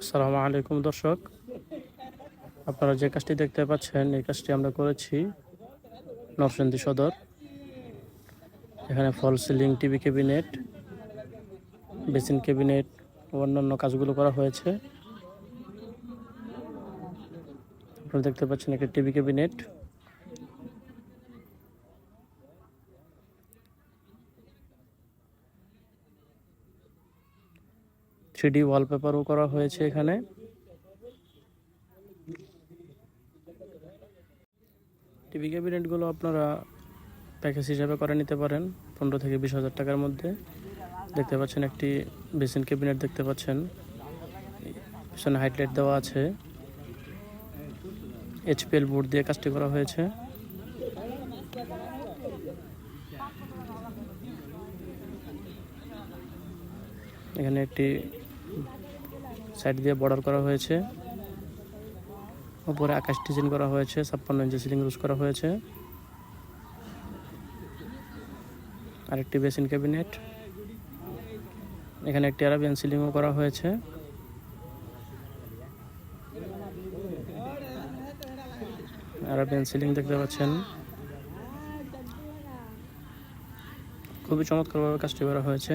আসসালামু আলাইকুম, দর্শক। আপনারা যে কাজটি দেখতে পাচ্ছেন, এই কাজটি আমরা করেছি নরসিংদী সদর। এখানে false ceiling, TV cabinet, basin cabinet, অন্যান্য কাজগুলো করা হয়েছে। আপনারা দেখতে পাচ্ছেন একটা টিভি ক্যাবিনেট। থ্রি ওয়ালপেপারও করা হয়েছে এখানে। টিভি ক্যাবিনেটগুলো আপনারা প্যাকেজ হিসাবে করে নিতে পারেন, পনেরো থেকে বিশ হাজার টাকার মধ্যে। দেখতে পাচ্ছেন একটি বেসিন ক্যাবিনেট দেখতে পাচ্ছেন। পিছনে হাইটলাইট দেওয়া আছে। এইচপিএল বোর্ড দিয়ে কাজটি করা হয়েছে। এখানে একটি সাইড দিয়ে বর্ডার করা হয়েছে। উপরে আকাশ ডিজাইন করা হয়েছে, ছাপ্পান্ন ইঞ্চি সিলিং রুজ করা হয়েছে। আরেকটি বেসিন ক্যাবিনেট এখানে একটি আরাবিয়ান সিলিংও করা হয়েছে। আরাবিয়ান সিলিং দেখতে পাচ্ছেন। খুবই চমৎকারভাবে কাজটি করা হয়েছে।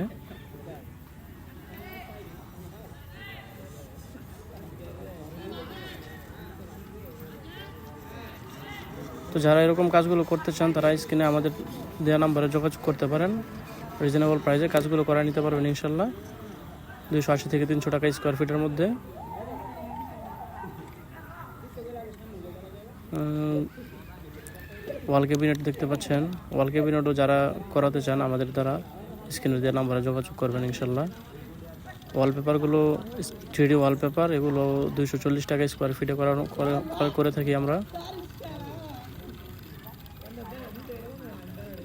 তো যারা এরকম কাজগুলো করতে চান, তারা স্ক্রিনে আমাদের দেওয়া নাম্বারে যোগাযোগ করতে পারেন। রিজনেবল প্রাইসে কাজগুলো করা নিতে পারবেন ইনশাল্লাহ। দুইশো আশি থেকে তিনশো টাকা স্কোয়ার ফিটের মধ্যে। ওয়াল ক্যাবিনেট দেখতে পাচ্ছেন। ওয়াল ক্যাবিনেটও যারা করাতে চান, আমাদের দ্বারা স্ক্রিনে দেওয়া নাম্বারে যোগাযোগ করবেন ইনশাল্লাহ। ওয়ালপেপারগুলো থ্রি ওয়ালপেপার এগুলো দুইশো চল্লিশ টাকা স্কোয়ার ফিটে করানো, করে- করে থাকি আমরা। 哎，对对对。